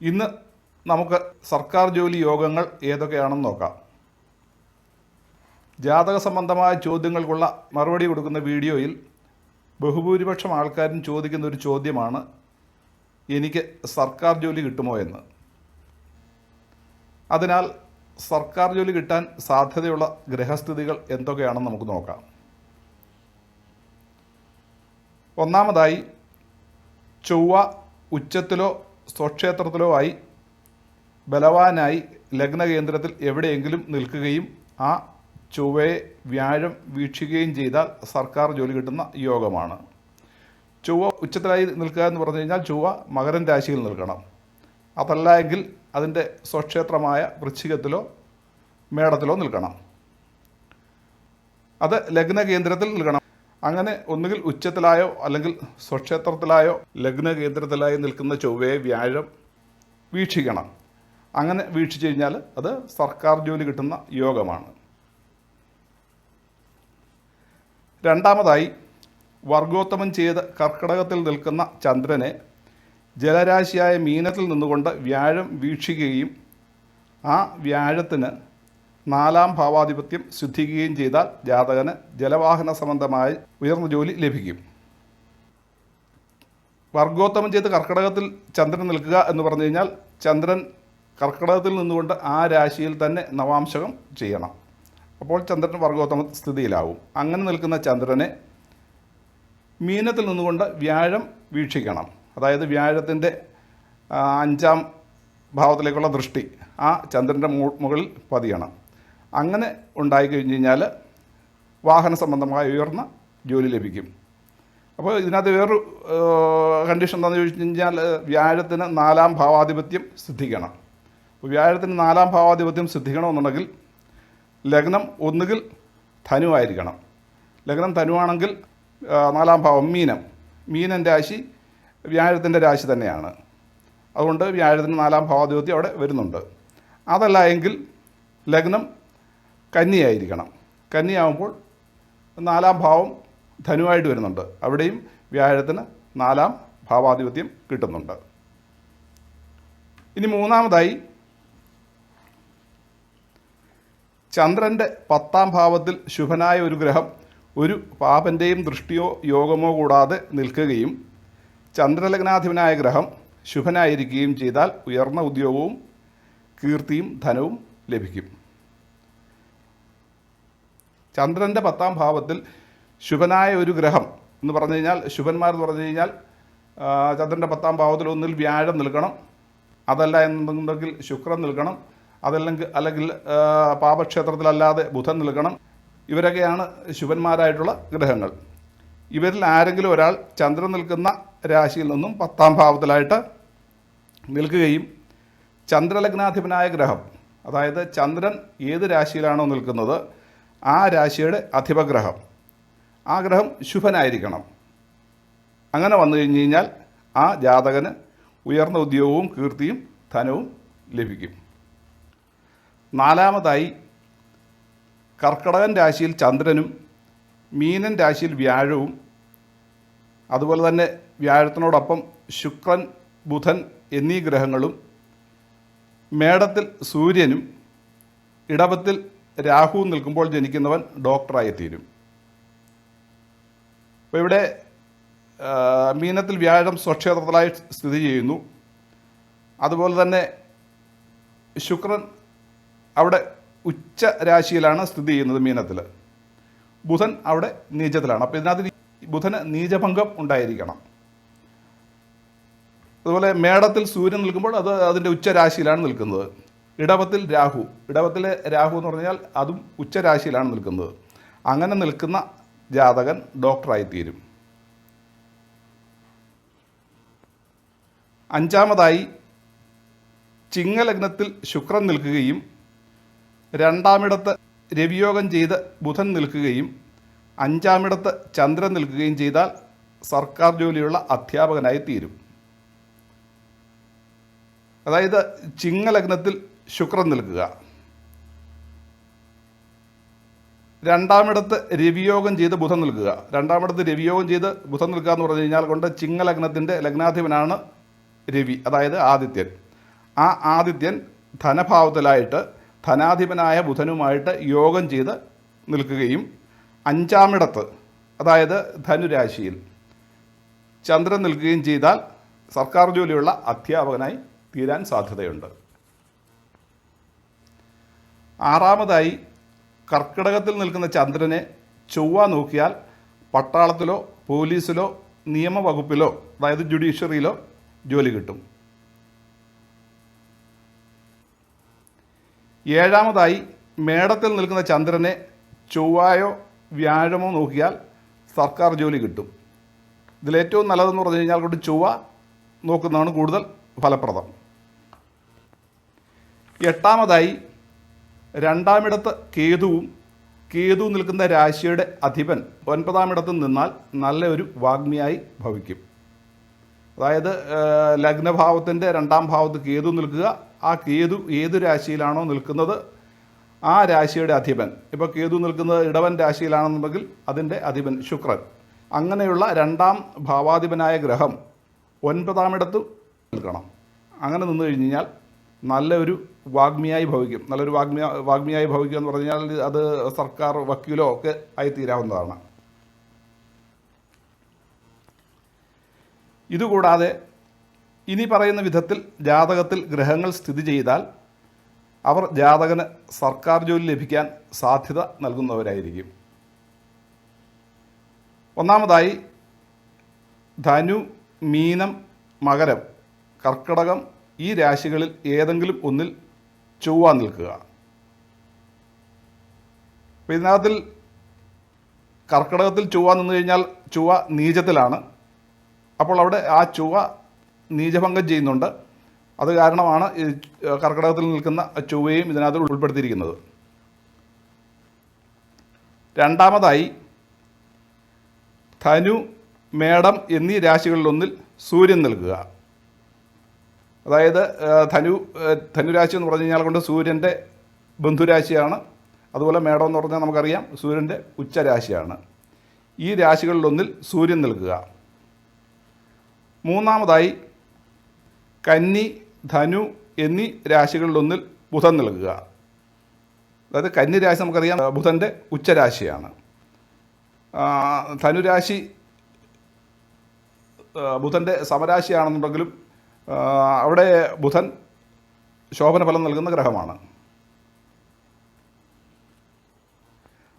ഇന്ന് നമുക്ക് സർക്കാർ ജോലി യോഗങ്ങൾ ഏതൊക്കെയാണെന്ന് നോക്കാം. ജാതക സംബന്ധമായ ചോദ്യങ്ങൾക്കുള്ള മറുപടി കൊടുക്കുന്ന വീഡിയോയിൽ ബഹുഭൂരിപക്ഷം ആൾക്കാരും ചോദിക്കുന്ന ഒരു ചോദ്യമാണ് എനിക്ക് സർക്കാർ ജോലി കിട്ടുമോ എന്ന്? അതിനാൽ സർക്കാർ ജോലി കിട്ടാൻ സാധ്യതയുള്ള ഗ്രഹസ്ഥിതികൾ എന്തൊക്കെയാണെന്ന് നമുക്ക് നോക്കാം. ഒന്നാമതായി ചൊവ്വ ഉച്ചത്തിലോ സ്വക്ഷേത്രത്തിലോ ആയി ബലവാനായി ലഗ്നകേന്ദ്രത്തിൽ എവിടെയെങ്കിലും നിൽക്കുകയും ആ ചൊവ്വയെ വ്യാഴം വീക്ഷിക്കുകയും ചെയ്താൽ സർക്കാർ ജോലി കിട്ടുന്ന യോഗമാണ്. ചൊവ്വ ഉച്ചത്തിലായി നിൽക്കുക എന്ന് പറഞ്ഞു കഴിഞ്ഞാൽ ചൊവ്വ മകരൻ രാശിയിൽ നിൽക്കണം. അതല്ല എങ്കിൽ അതിന്റെ സ്വക്ഷേത്രമായ വൃശ്ചികത്തിലോ മേടത്തിലോ നിൽക്കണം. അത് ലഗ്ന കേന്ദ്രത്തിൽ നിൽക്കണം. അങ്ങനെ ഒന്നുകിൽ ഉച്ചത്തിലായോ അല്ലെങ്കിൽ സ്വക്ഷേത്രത്തിലായോ ലഗ്ന കേന്ദ്രത്തിലായോ നിൽക്കുന്ന ചൊവ്വയെ വ്യാഴം വീക്ഷിക്കണം. അങ്ങനെ വീക്ഷിച്ചു കഴിഞ്ഞാൽ അത് സർക്കാർ ജോലി കിട്ടുന്ന യോഗമാണ്. രണ്ടാമതായി വർഗോത്തമം ചെയ്ത് കർക്കിടകത്തിൽ നിൽക്കുന്ന ചന്ദ്രനെ ജലരാശിയായ മീനത്തിൽ നിന്നുകൊണ്ട് വ്യാഴം വീക്ഷിക്കുകയും ആ വ്യാഴത്തിന് നാലാം ഭാവാധിപത്യം ശുദ്ധിക്കുകയും ചെയ്താൽ ജാതകന് ജലവാഹന സംബന്ധമായി ഉയർന്ന ജോലി ലഭിക്കും. വർഗോത്തമം ചെയ്ത് കർക്കിടകത്തിൽ ചന്ദ്രൻ നിൽക്കുക എന്ന് പറഞ്ഞു കഴിഞ്ഞാൽ ചന്ദ്രൻ കർക്കിടകത്തിൽ നിന്നുകൊണ്ട് ആ രാശിയിൽ തന്നെ നവാംശകം ചെയ്യണം. അപ്പോൾ ചന്ദ്രൻ വർഗോത്തമ സ്ഥിതിയിലാവും. അങ്ങനെ നിൽക്കുന്ന ചന്ദ്രനെ മീനത്തിൽ നിന്നുകൊണ്ട് വ്യാഴം വീക്ഷിക്കണം. അതായത് വ്യാഴത്തിന്റെ അഞ്ചാം ഭാവത്തിലേക്കുള്ള ദൃഷ്ടി ആ ചന്ദ്രന്റെ മുകളിൽ പതിയണം. അങ്ങനെ ഉണ്ടായി കഴിഞ്ഞ് കഴിഞ്ഞാൽ വാഹന സംബന്ധമായ ഉയർന്ന ജോലി ലഭിക്കും. അപ്പോൾ ഇതിനകത്ത് വേറൊരു കണ്ടീഷൻ എന്താണെന്ന് ചോദിച്ചു കഴിഞ്ഞാൽ വ്യാഴത്തിന് നാലാം ഭാവാധിപത്യം സിദ്ധിക്കണം. അപ്പോൾ വ്യാഴത്തിന് നാലാം ഭാവാധിപത്യം സിദ്ധിക്കണമെന്നുണ്ടെങ്കിൽ ലഗ്നം ഒന്നുകിൽ ധനുവായിരിക്കണം ലഗ്നം ധനുവാണെങ്കിൽ നാലാം ഭാവം മീനം. മീനൻ രാശി വ്യാഴത്തിന്റെ രാശി തന്നെയാണ്. അതുകൊണ്ട് വ്യാഴത്തിന് നാലാം ഭാവാധിപത്യം അവിടെ വരുന്നുണ്ട്. അതല്ല എങ്കിൽ ലഗ്നം കന്നിയായിരിക്കണം. കന്നിയാവുമ്പോൾ നാലാം ഭാവം ധനുവായിട്ട് വരുന്നുണ്ട്. അവിടെയും വ്യാഴത്തിന് നാലാം ഭാവാധിപത്യം കിട്ടുന്നുണ്ട്. ഇനി മൂന്നാമതായി ചന്ദ്രന്റെ പത്താം ഭാവത്തിൽ ശുഭനായ ഒരു ഗ്രഹം ഒരു പാപന്റെയും ദൃഷ്ടിയോ യോഗമോ കൂടാതെ നിൽക്കുകയും ചന്ദ്രലഗ്നാധിപനായ ഗ്രഹം ശുഭനായിരിക്കുകയും ചെയ്താൽ ഉയർന്ന ഉദ്യോഗവും കീർത്തിയും ധനവും ലഭിക്കും. ചന്ദ്രന്റെ പത്താം ഭാവത്തിൽ ശുഭനായ ഒരു ഗ്രഹം എന്ന് പറഞ്ഞു കഴിഞ്ഞാൽ ശുഭന്മാർ എന്ന് പറഞ്ഞു കഴിഞ്ഞാൽ ചന്ദ്രന്റെ പത്താം ഭാവത്തിൽ ഒന്നിൽ വ്യാഴം നിൽക്കണം. അതല്ല എന്നുണ്ടെങ്കിൽ ശുക്രൻ നിൽക്കണം. അതല്ലെങ്കിൽ അല്ലെങ്കിൽ പാപക്ഷേത്രത്തിലല്ലാതെ ബുധൻ നിൽക്കണം. ഇവരൊക്കെയാണ് ശുഭന്മാരായിട്ടുള്ള ഗ്രഹങ്ങൾ. ഇവരിൽ ആരെങ്കിലും ഒരാൾ ചന്ദ്രൻ നിൽക്കുന്ന രാശിയിൽ നിന്നും പത്താം ഭാവത്തിലായിട്ട് നിൽക്കുകയും ചന്ദ്രലഗ്നാധിപനായ ഗ്രഹം അതായത് ചന്ദ്രൻ ഏത് രാശിയിലാണോ നിൽക്കുന്നത് ആ രാശിയുടെ അധിപഗ്രഹം. ആ ഗ്രഹം ശുഭനായിരിക്കണം. അങ്ങനെ വന്നു കഴിഞ്ഞ് കഴിഞ്ഞാൽ ആ ജാതകന് ഉയർന്ന ഉദ്യോഗവും കീർത്തിയും ധനവും ലഭിക്കും. നാലാമതായി കർക്കടകൻ രാശിയിൽ ചന്ദ്രനും മീനൻ രാശിയിൽ വ്യാഴവും അതുപോലെ തന്നെ വ്യാഴത്തിനോടൊപ്പം ശുക്രൻ ബുധൻ എന്നീ ഗ്രഹങ്ങളും മേടത്തിൽ സൂര്യനും ഇടവത്തിൽ രാഹുവും നിൽക്കുമ്പോൾ ജനിക്കുന്നവൻ ഡോക്ടറായി തീരും അപ്പോൾ ഇവിടെ മീനത്തിൽ വ്യാഴം സ്വക്ഷേത്രത്തിലായി സ്ഥിതി ചെയ്യുന്നു. അതുപോലെ തന്നെ ശുക്രൻ അവിടെ ഉച്ച രാശിയിലാണ് സ്ഥിതി ചെയ്യുന്നത് മീനത്തിൽ ബുധൻ അവിടെ നീചത്തിലാണ്. അപ്പോൾ ഇതിനകത്ത് ബുധന് നീചഭംഗം ഉണ്ടായിരിക്കണം. അതുപോലെ മേടത്തിൽ സൂര്യൻ നിൽക്കുമ്പോൾ അത് അതിന്റെ ഉച്ചരാശിയിലാണ് നിൽക്കുന്നത്. ഇടവത്തിൽ രാഹു. ഇടവത്തിലെ രാഹു എന്ന് പറഞ്ഞാൽ അതും ഉച്ചരാശിയിലാണ് നിൽക്കുന്നത്. അങ്ങനെ നിൽക്കുന്ന ജാതകൻ ഡോക്ടറായിത്തീരും. അഞ്ചാമതായി ചിങ്ങലഗ്നത്തിൽ ശുക്രൻ നിൽക്കുകയും രണ്ടാമിടത്ത് രവിയോഗം ചെയ്ത് ബുധൻ നിൽക്കുകയും അഞ്ചാമിടത്ത് ചന്ദ്രൻ നിൽക്കുകയും ചെയ്താൽ സർക്കാർ ജോലിയുള്ള അധ്യാപകനായി തീരും അതായത് ചിങ്ങലഗ്നത്തിൽ ശുക്രൻ നിൽക്കുക രണ്ടാമിടത്ത് രവിയോഗം ചെയ്ത് ബുധൻ നിൽക്കുക രണ്ടാമിടത്ത് രവിയോഗം ചെയ്ത് ബുധൻ നിൽക്കുക എന്ന് പറഞ്ഞു കഴിഞ്ഞാൽ കൊണ്ട് ചിങ്ങലഗ്നത്തിന്റെ ലഗ്നാധിപനാണ് രവി അതായത് ആദിത്യൻ. ആ ആദിത്യൻ ധനഭാവത്തിലായിട്ട് ധനാധിപനായ ബുധനുമായിട്ട് യോഗം ചെയ്ത് നിൽക്കുകയും അഞ്ചാമിടത്ത് അതായത് ധനുരാശിയിൽ ചന്ദ്രൻ നിൽക്കുകയും ചെയ്താൽ സർക്കാർ ജോലിയുള്ള അധ്യാപകനായി തീരാൻ സാധ്യതയുണ്ട്. ആറാമതായി കർക്കിടകത്തിൽ നിൽക്കുന്ന ചന്ദ്രനെ ചൊവ്വ നോക്കിയാൽ പട്ടാളത്തിലോ പോലീസിലോ നിയമവകുപ്പിലോ അതായത് ജുഡീഷ്യറിയിലോ ജോലി കിട്ടും. ഏഴാമതായി മേടത്തിൽ നിൽക്കുന്ന ചന്ദ്രനെ ചൊവ്വായോ വ്യാഴമോ നോക്കിയാൽ സർക്കാർ ജോലി കിട്ടും. ഇതിലേറ്റവും നല്ലതെന്ന് പറഞ്ഞു കഴിഞ്ഞാൽ കൊണ്ട് ചൊവ്വ നോക്കുന്നതാണ് കൂടുതൽ ഫലപ്രദം. എട്ടാമതായി രണ്ടാമിടത്ത് കേതുവും കേതു നിൽക്കുന്ന രാശിയുടെ അധിപൻ ഒൻപതാമിടത്ത് നിന്നാൽ നല്ലൊരു വാഗ്മിയായി ഭവിക്കും. അതായത് ലഗ്നഭാവത്തിന്റെ രണ്ടാം ഭാവത്ത് കേതു നിൽക്കുക. ആ കേതു ഏത് രാശിയിലാണോ നിൽക്കുന്നത് ആ രാശിയുടെ അധിപൻ. ഇപ്പോൾ കേതു നിൽക്കുന്നത് ഇടവൻ രാശിയിലാണെന്നുണ്ടെങ്കിൽ അതിന്റെ അധിപൻ ശുക്രൻ. അങ്ങനെയുള്ള രണ്ടാം ഭാവാധിപനായ ഗ്രഹം ഒൻപതാമിടത്ത് നിൽക്കണം. അങ്ങനെ നിന്ന് കഴിഞ്ഞാൽ നല്ലൊരു വാഗ്മിയായി ഭവിക്കും. നല്ലൊരു വാഗ്മിയ വാഗ്മിയായി ഭവിക്കുക എന്ന് പറഞ്ഞാൽ അത് സർക്കാർ വക്കീലോ ഒക്കെ ആയി ആയിത്തീരാവുന്നതാണ് ഇതുകൂടാതെ ഇനി പറയുന്ന വിധത്തിൽ ജാതകത്തിൽ ഗ്രഹങ്ങൾ സ്ഥിതി ചെയ്താൽ അവർ ജാതകന് സർക്കാർ ജോലി ലഭിക്കാൻ സാധ്യത നൽകുന്നവരായിരിക്കും. ഒന്നാമതായി ധനു മീനം മകരം കർക്കിടകം ഈ രാശികളിൽ ഏതെങ്കിലും ഒന്നിൽ ചൊവ്വ നിൽക്കുക. അപ്പോൾ ഇതിനകത്തിൽ കർക്കിടകത്തിൽ ചൊവ്വ നിന്ന് കഴിഞ്ഞാൽ ചൊവ്വ നീചത്തിലാണ്. അപ്പോൾ അവിടെ ആ ചൊവ്വ നീചഭംഗം ചെയ്യുന്നുണ്ട്. അത് കാരണമാണ് ഈ കർക്കിടകത്തിൽ നിൽക്കുന്ന ചൊവ്വയും ഇതിനകത്ത് ഉൾപ്പെടുത്തിയിരിക്കുന്നത്. രണ്ടാമതായി ധനു മേടം എന്നീ രാശികളിലൊന്നിൽ സൂര്യൻ നിൽക്കുക അതായത് ധനു ധനുരാശി എന്ന് പറഞ്ഞു കഴിഞ്ഞാൽ കൊണ്ട് സൂര്യന്റെ ബന്ധുരാശിയാണ്. അതുപോലെ മേടം എന്ന് പറഞ്ഞാൽ നമുക്കറിയാം സൂര്യന്റെ ഉച്ചരാശിയാണ്. ഈ രാശികളിലൊന്നിൽ സൂര്യൻ നിൽക്കുക. മൂന്നാമതായി കന്നി ധനു എന്നീ രാശികളിലൊന്നിൽ ബുധൻ നൽകുക അതായത് കന്നി രാശി നമുക്കറിയാം ബുധന്റെ ഉച്ചരാശിയാണ്. ധനുരാശി ബുധന്റെ സമരാശിയാണെന്നുണ്ടെങ്കിലും അവിടെ ബുധൻ ശോഭന ഫലം നൽകുന്ന ഗ്രഹമാണ്.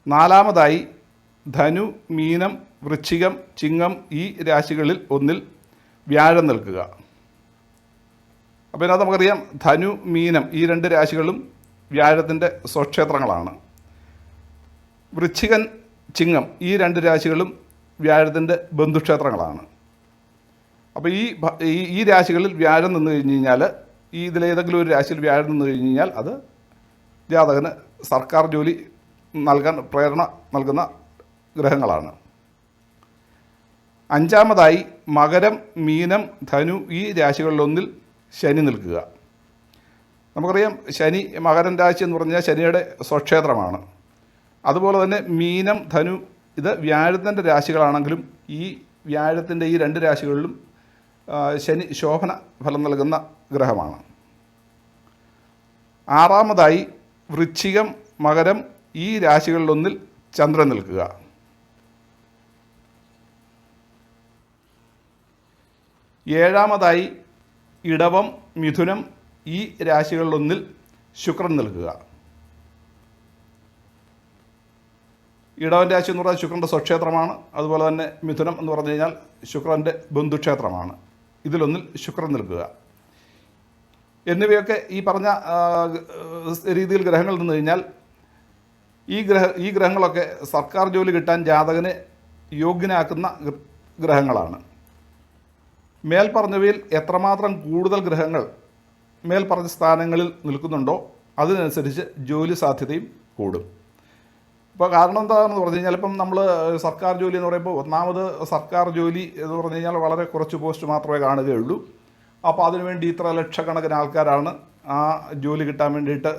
നാലാമതായി ധനു മീനം വൃശ്ചികം ചിങ്ങം ഈ രാശികളിൽ ഒന്നിൽ വ്യാഴം നിൽക്കുക അപ്പോൾ ഇതിനകത്ത് നമുക്കറിയാം ധനു മീനം ഈ രണ്ട് രാശികളും വ്യാഴത്തിന്റെ സ്വക്ഷേത്രങ്ങളാണ്. വൃശ്ചികൻ ചിങ്ങം ഈ രണ്ട് രാശികളും വ്യാഴത്തിന്റെ ബന്ധുക്ഷേത്രങ്ങളാണ്. അപ്പോൾ ഈ ഈ രാശികളിൽ വ്യാഴം നിന്ന് കഴിഞ്ഞ് കഴിഞ്ഞാൽ ഈ ഇതിലേതെങ്കിലും ഒരു രാശിയിൽ വ്യാഴം നിന്ന് കഴിഞ്ഞ് കഴിഞ്ഞാൽ അത് ജാതകന് സർക്കാർ ജോലി നൽകാൻ പ്രേരണ നൽകുന്ന ഗ്രഹങ്ങളാണ്. അഞ്ചാമതായി മകരം മീനം ധനു ഈ രാശികളിലൊന്നിൽ ശനി നിൽക്കുക. നമുക്കറിയാം ശനി മകരം രാശി എന്ന് പറഞ്ഞാൽ ശനിയുടെ സ്വക്ഷേത്രമാണ്. അതുപോലെ തന്നെ മീനം ധനു ഇത് വ്യാഴത്തിന്റെ രാശികളാണെങ്കിലും ഈ വ്യാഴത്തിന്റെ ഈ രണ്ട് രാശികളിലും ശനി ശോഭന ഫലം നൽകുന്ന ഗ്രഹമാണ്. ആറാമതായി വൃശ്ചികം മകരം ഈ രാശികളിലൊന്നിൽ ചന്ദ്രൻ നിൽക്കുക. ഏഴാമതായി ഇടവം മിഥുനം ഈ രാശികളിലൊന്നിൽ ശുക്രൻ നിൽക്കുക. ഇടവൻ രാശി എന്ന് പറഞ്ഞാൽ ശുക്രന്റെ സ്വക്ഷേത്രമാണ്. അതുപോലെ തന്നെ മിഥുനം എന്ന് പറഞ്ഞു കഴിഞ്ഞാൽ ശുക്രന്റെ ബന്ധുക്ഷേത്രമാണ്. ഇതിലൊന്നിൽ ശുക്രൻ നിൽക്കുക. എന്നിവയൊക്കെ ഈ പറഞ്ഞ രീതിയിൽ ഗ്രഹങ്ങൾ നിന്ന് കഴിഞ്ഞാൽ ഈ ഗ്രഹ ഈ ഗ്രഹങ്ങളൊക്കെ സർക്കാർ ജോലി കിട്ടാൻ ജാതകനെ യോഗ്യനാക്കുന്ന ഗ്രഹങ്ങളാണ്. മേൽപ്പറഞ്ഞവയിൽ എത്രമാത്രം കൂടുതൽ ഗ്രഹങ്ങൾ മേൽ പറഞ്ഞ സ്ഥാനങ്ങളിൽ നിൽക്കുന്നുണ്ടോ അതിനനുസരിച്ച് ജോലി സാധ്യതയും കൂടും. ഇപ്പോൾ കാരണം എന്താണെന്ന് പറഞ്ഞു കഴിഞ്ഞാൽ ഇപ്പം നമ്മൾ സർക്കാർ ജോലി എന്ന് പറയുമ്പോൾ ഒന്നാമത് സർക്കാർ ജോലി എന്ന് പറഞ്ഞു കഴിഞ്ഞാൽ വളരെ കുറച്ച് പോസ്റ്റ് മാത്രമേ കാണുകയുള്ളൂ. അപ്പോൾ അതിനുവേണ്ടി ഇത്ര ലക്ഷക്കണക്കിന് ആൾക്കാരാണ് ആ ജോലി കിട്ടാൻ വേണ്ടിയിട്ട്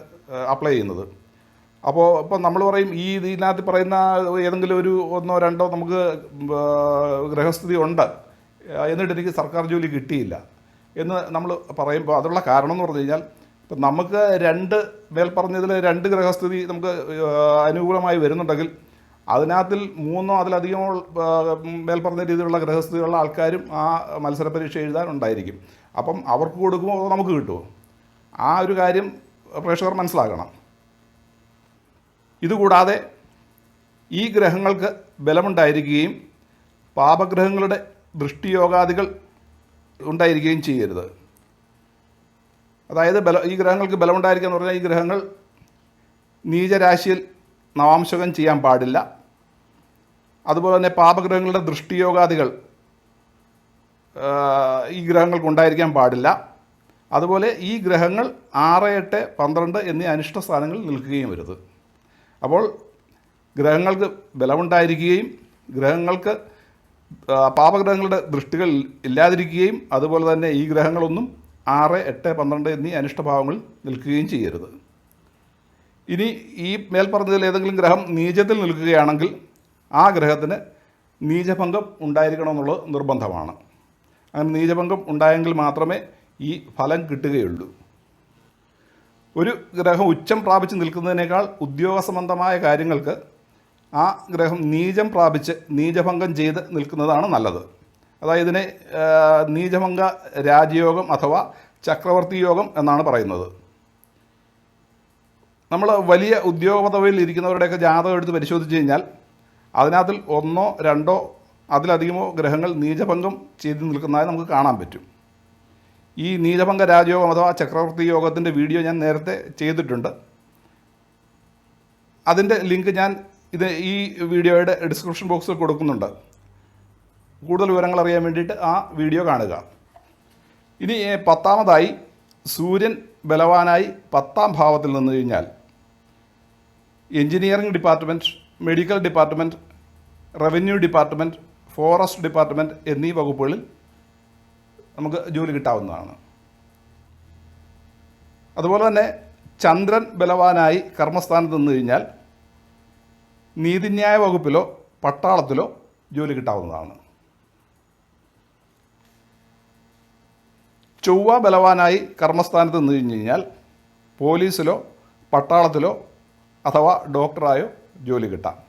അപ്ലൈ ചെയ്യുന്നത്. അപ്പോൾ ഇപ്പം നമ്മൾ പറയും ഈ ഇതിനകത്ത് പറയുന്ന ഏതെങ്കിലും ഒരു ഒന്നോ രണ്ടോ നമുക്ക് ഗ്രഹസ്ഥിതി ഉണ്ട്. എന്നിട്ട് എനിക്ക് സർക്കാർ ജോലി കിട്ടിയില്ല. എന്ന് നമ്മൾ പറയുമ്പോൾ അതിനുള്ള കാരണം എന്ന് പറഞ്ഞു കഴിഞ്ഞാൽ ഇപ്പം നമുക്ക് രണ്ട് മേൽ പറഞ്ഞതിൽ രണ്ട് ഗ്രഹസ്ഥിതി നമുക്ക് അനുകൂലമായി വരുന്നുണ്ടെങ്കിൽ അതിനകത്തിൽ മൂന്നോ അതിലധികമോ മേൽ പറഞ്ഞ രീതിയിലുള്ള ഗ്രഹസ്ഥിതിയുള്ള ആൾക്കാരും ആ മത്സര പരീക്ഷ എഴുതാൻ ഉണ്ടായിരിക്കും. അപ്പം അവർക്ക് കൊടുക്കുമോ നമുക്ക് കിട്ടുമോ? ആ ഒരു കാര്യം പ്രേക്ഷകർ മനസ്സിലാക്കണം. ഇതുകൂടാതെ ഈ ഗ്രഹങ്ങൾക്ക് ബലമുണ്ടായിരിക്കുകയും പാപഗ്രഹങ്ങളുടെ ദൃഷ്ടിയോഗാദികൾ ഉണ്ടായിരിക്കുകയും ചെയ്യരുത്. അതായത് ബല ഈ ഗ്രഹങ്ങൾക്ക് ബലമുണ്ടായിരിക്കുക എന്ന് പറഞ്ഞാൽ ഈ ഗ്രഹങ്ങൾ നീചരാശിയിൽ നവാംശകം ചെയ്യാൻ പാടില്ല. അതുപോലെ തന്നെ പാപഗ്രഹങ്ങളുടെ ദൃഷ്ടിയോഗാദികൾ ഈ ഗ്രഹങ്ങൾക്ക് ഉണ്ടായിരിക്കാൻ പാടില്ല. അതുപോലെ ഈ ഗ്രഹങ്ങൾ ആറ് എട്ട് പന്ത്രണ്ട് എന്നീ അനിഷ്ട സ്ഥാനങ്ങളിൽ നിൽക്കുകയും വരുത്. അപ്പോൾ ഗ്രഹങ്ങൾക്ക് ബലമുണ്ടായിരിക്കുകയും ഗ്രഹങ്ങൾക്ക് പാപഗ്രഹങ്ങളുടെ ദൃഷ്ടികൾ ഇല്ലാതിരിക്കുകയും അതുപോലെ തന്നെ ഈ ഗ്രഹങ്ങളൊന്നും ആറ് എട്ട് പന്ത്രണ്ട് എന്നീ അനിഷ്ടഭാവങ്ങളിൽ നിൽക്കുകയും ചെയ്യരുത്. ഇനി ഈ മേൽ പറഞ്ഞതിൽ ഏതെങ്കിലും ഗ്രഹം നീചത്തിൽ നിൽക്കുകയാണെങ്കിൽ ആ ഗ്രഹത്തിന് നീചഭംഗം ഉണ്ടായിരിക്കണമെന്നുള്ളത് നിർബന്ധമാണ്. അങ്ങനെ നീചഭംഗം ഉണ്ടായെങ്കിൽ മാത്രമേ ഈ ഫലം കിട്ടുകയുള്ളൂ. ഒരു ഗ്രഹം ഉച്ചം പ്രാപിച്ച് നിൽക്കുന്നതിനേക്കാൾ ഉദ്യോഗ സംബന്ധമായ കാര്യങ്ങൾക്ക് ആ ഗ്രഹം നീചം പ്രാപിച്ച് നീചഭംഗം ചെയ്ത് നിൽക്കുന്നതാണ് നല്ലത്. അതായത് ഇതിനെ നീചമംഗ രാജയോഗം അഥവാ ചക്രവർത്തി യോഗം എന്നാണ് പറയുന്നത്. നമ്മൾ വലിയ ഉദ്യോഗ പദവിയിൽ ഇരിക്കുന്നവരുടെയൊക്കെ ജാതകം എടുത്ത് പരിശോധിച്ച് കഴിഞ്ഞാൽ അതിനകത്തിൽ ഒന്നോ രണ്ടോ അതിലധികമോ ഗ്രഹങ്ങൾ നീചഭംഗം ചെയ്ത് നിൽക്കുന്നതായി നമുക്ക് കാണാൻ പറ്റും. ഈ നീചഭംഗ രാജയോഗം അഥവാ ചക്രവർത്തി യോഗത്തിന്റെ വീഡിയോ ഞാൻ നേരത്തെ ചെയ്തിട്ടുണ്ട്. അതിന്റെ ലിങ്ക് ഞാൻ ഇത് ഈ വീഡിയോയുടെ ഡിസ്ക്രിപ്ഷൻ ബോക്സിൽ കൊടുക്കുന്നുണ്ട്. കൂടുതൽ വിവരങ്ങൾ അറിയാൻ വേണ്ടിയിട്ട് ആ വീഡിയോ കാണുക. ഇനി പത്താമതായി സൂര്യൻ ബലവാനായി പത്താം ഭാവത്തിൽ നിന്ന് കഴിഞ്ഞാൽ engineering department medical department revenue department forest department എന്നീ വകുപ്പുകളിൽ നമുക്ക് ജോലി കിട്ടാവുന്നതാണ്. അതുപോലെ തന്നെ ചന്ദ്രൻ ബലവാനായി കർമ്മസ്ഥാനത്ത് നിന്ന് കഴിഞ്ഞാൽ നീതിന്യായ വകുപ്പിലോ പട്ടാളത്തിലോ ജോലി കിട്ടാവുന്നതാണ്. ചൊവ്വ ബലവാനായി കർമ്മസ്ഥാനത്ത് നിന്ന് കഴിഞ്ഞ് കഴിഞ്ഞാൽ പോലീസിലോ പട്ടാളത്തിലോ അഥവാ ഡോക്ടറായോ ജോലി കിട്ടാം.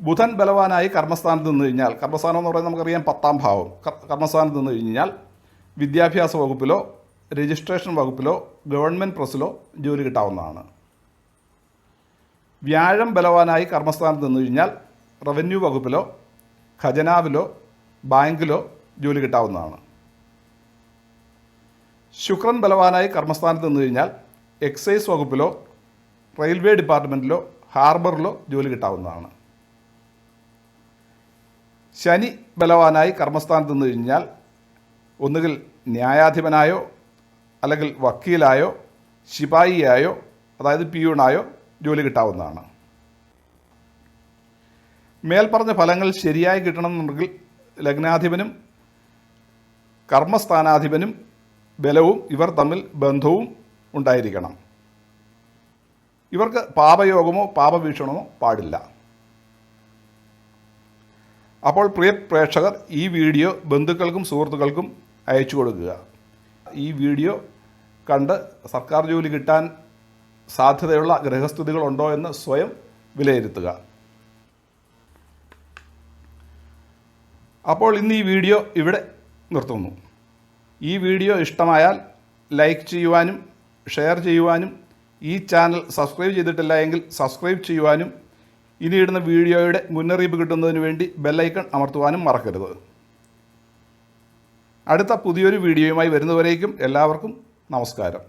ബുധൻ ബലവാനായി കർമ്മസ്ഥാനത്ത് നിന്ന് കഴിഞ്ഞാൽ കർമ്മസ്ഥാനം എന്ന് പറയുന്നത് നമുക്കറിയാം പത്താം ഭാവം. കർ- കർമ്മസ്ഥാനത്ത് നിന്ന് കഴിഞ്ഞാൽ വിദ്യാഭ്യാസ വകുപ്പിലോ രജിസ്ട്രേഷൻ വകുപ്പിലോ ഗവൺമെന്റ് പ്രസ്സിലോ ജോലി കിട്ടാവുന്നതാണ്. വ്യാഴം ബലവാനായി കർമ്മസ്ഥാനത്ത് നിന്ന് കഴിഞ്ഞാൽ റവന്യൂ വകുപ്പിലോ ഖജനാവിലോ ബാങ്കിലോ ജോലി കിട്ടാവുന്നതാണ്. ശുക്രൻ ബലവാനായി കർമ്മസ്ഥാനത്ത് നിന്ന് കഴിഞ്ഞാൽ എക്സൈസ് വകുപ്പിലോ റെയിൽവേ ഡിപ്പാർട്ട്മെന്റിലോ ഹാർബറിലോ ജോലി കിട്ടാവുന്നതാണ്. ശനി ബലവാനായി കർമ്മസ്ഥാനത്ത് നിന്ന് കഴിഞ്ഞാൽ ഒന്നുകിൽ ന്യായാധിപനായോ അല്ലെങ്കിൽ വക്കീലായോ ശിപായിയായോ അതായത് പിയൂണായോ ജോലി കിട്ടാവുന്നതാണ്. മേൽപ്പറഞ്ഞ ഫലങ്ങൾ ശരിയായി കിട്ടണമെന്നുണ്ടെങ്കിൽ ലഗ്നാധിപനും കർമ്മസ്ഥാനാധിപനും ബലവും ഇവർ തമ്മിൽ ബന്ധവും ഉണ്ടായിരിക്കണം. ഇവർക്ക് പാപയോഗമോ പാപവീക്ഷണമോ പാടില്ല. അപ്പോൾ പ്രിയ പ്രേക്ഷകർ ഈ വീഡിയോ ബന്ധുക്കൾക്കും സുഹൃത്തുക്കൾക്കും അയച്ചു കൊടുക്കുക. ഈ വീഡിയോ കണ്ട് സർക്കാർ ജോലി കിട്ടാൻ സാധ്യതയുള്ള ഗ്രഹസ്ഥിതികളുണ്ടോ എന്ന് സ്വയം വിലയിരുത്തുക. അപ്പോൾ ഇന്ന് ഈ വീഡിയോ ഇവിടെ നിർത്തുന്നു. ഈ വീഡിയോ ഇഷ്ടമായാൽ ലൈക്ക് ചെയ്യുവാനും ഷെയർ ചെയ്യുവാനും ഈ ചാനൽ സബ്സ്ക്രൈബ് ചെയ്തിട്ടില്ല എങ്കിൽ സബ്സ്ക്രൈബ് ചെയ്യുവാനും ഇനി ഇടുന്ന വീഡിയോയുടെ മുന്നറിയിപ്പ് കിട്ടുന്നതിന് വേണ്ടി ബെല്ലൈക്കൺ അമർത്തുവാനും മറക്കരുത്. അടുത്ത പുതിയൊരു വീഡിയോയുമായി വരുന്നവരേക്കും എല്ലാവർക്കും നമസ്കാരം.